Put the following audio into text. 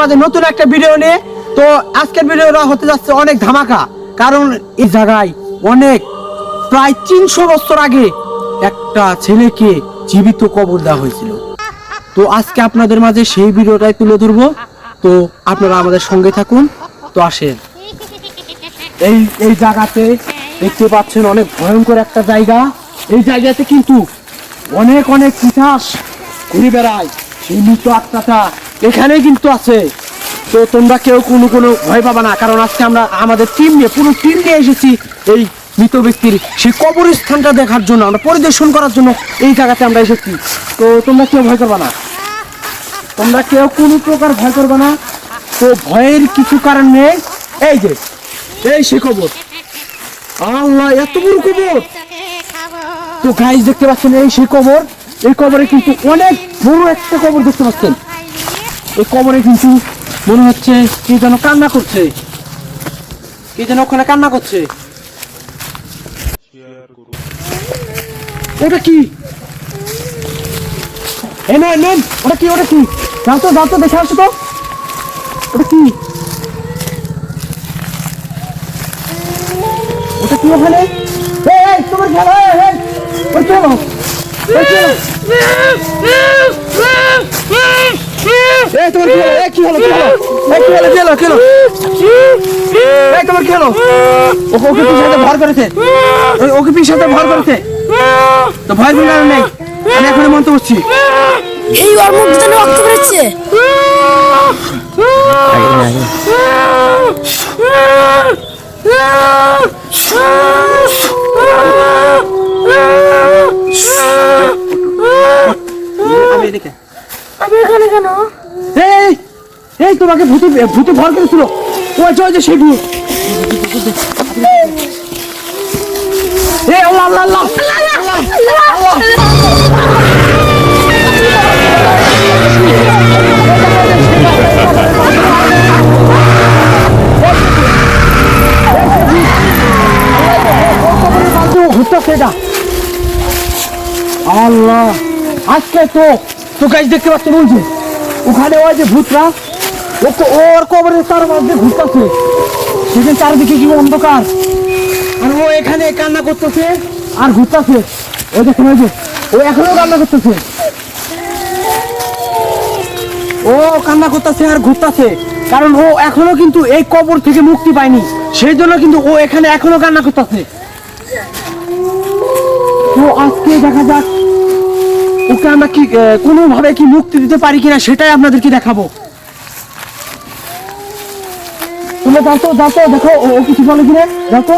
মাঝে নতুন একটা ভিডিও নিয়ে। তো আজকের ভিডিওটা হতে যাচ্ছে অনেক ধামাকা। কারণ এই জায়গায় অনেক প্রায় তিনশো বছর আগে একটা ছেলেকে জীবিত কবর দেওয়া হয়েছিল। তো আজকে আপনাদের মাঝে সেই ভিডিওটাই তুলে ধরবো। তো আপনারা আমাদের সঙ্গে থাকুন। তো আসেন। এই এই জায়গাতে দেখতে পাচ্ছেন অনেক ভয়ঙ্কর একটা জায়গা। এই জায়গাতে কিন্তু অনেক অনেক ইতিহাস ঘুরে বেড়ায়। সেই মৃত আত্মাটা এখানেই কিন্তু আছে। তো তোমরা কেউ কোনো কোনো ভয় পাবা না, কারণ আজকে আমরা আমাদের টিম নিয়ে, পুরো টিম নিয়ে এসেছি এই মৃত ব্যক্তির সেই কবরস্থানটা দেখার জন্য, আমরা পরিদর্শন করার জন্য এই জায়গাতে আমরা এসেছি। তো তোমরা কেউ ভয় করবা না। তোমরা কেউ কোনো প্রকার ভয় করবে না। তো ভয়ের কিছু কারণ নেই। এই যে, এই সে খবর আল্লাহ, এত বড় কবর! তো গাইজ দেখতে পাচ্ছেন এই সেই কবর। এই কবরে কিন্তু অনেক বড় একটা কবর দেখতে পাচ্ছেন। এই কবরে কিন্তু মনে হচ্ছে কি যেন কান্না করছে। কি যেন ওখানে কান্না করছে। ওটা কি? এই নেন নেন, ওটা কি ওটা কি? যাও তো যাও তো, দেখে আসো তো। ওটা কি? ওটা কি ওখানে? তোমার খেলো খেলো এই তোমার কি হলো এই কি হলো? কি হলো কি হলো কি হলো? এই তোমার কি হলো? ওকে ওকে পিছাতে ভর করেছে। ওকে পিছাতে ভর করেছে। তো ভয় কোনো কারণ নেই। আমি করছি এই ওর মুখ দিয়ে রক্ত বেরোচ্ছে। আমি এখানে কেন? এই এই তোমাকে ভূতে ভূতে ভর করেছিল। যে ওই যে সেই ভূত। আল্লাহ আল্লাহ, আজকে তো তো গাছ দেখতে পাচ্ছ বলছে ওখানে ওই যে ভূতরা ওর কবরে তার মধ্যে ঘুরতেছে। সেখানে চারিদিকে কি অন্ধকার। আর ও এখানে কান্না করতেছে আর ঘুরতেছে। ওই দেখেন ওই যে, ও এখনও কান্না করতেছে। ও কান্না করতেছে আর ঘুরতেছে। কারণ ও এখনও কিন্তু এই কবর থেকে মুক্তি পায়নি। সেই জন্য কিন্তু ও এখানে এখনও কান্না করতেছে। তো আজকে দেখা যাক ওকে আমরা কি কোনোভাবে কি মুক্তি দিতে পারি কিনা সেটাই আপনাদেরকে দেখাবো। তোমরা যাও দেখো ও কিছু বলে কিনা? দেখো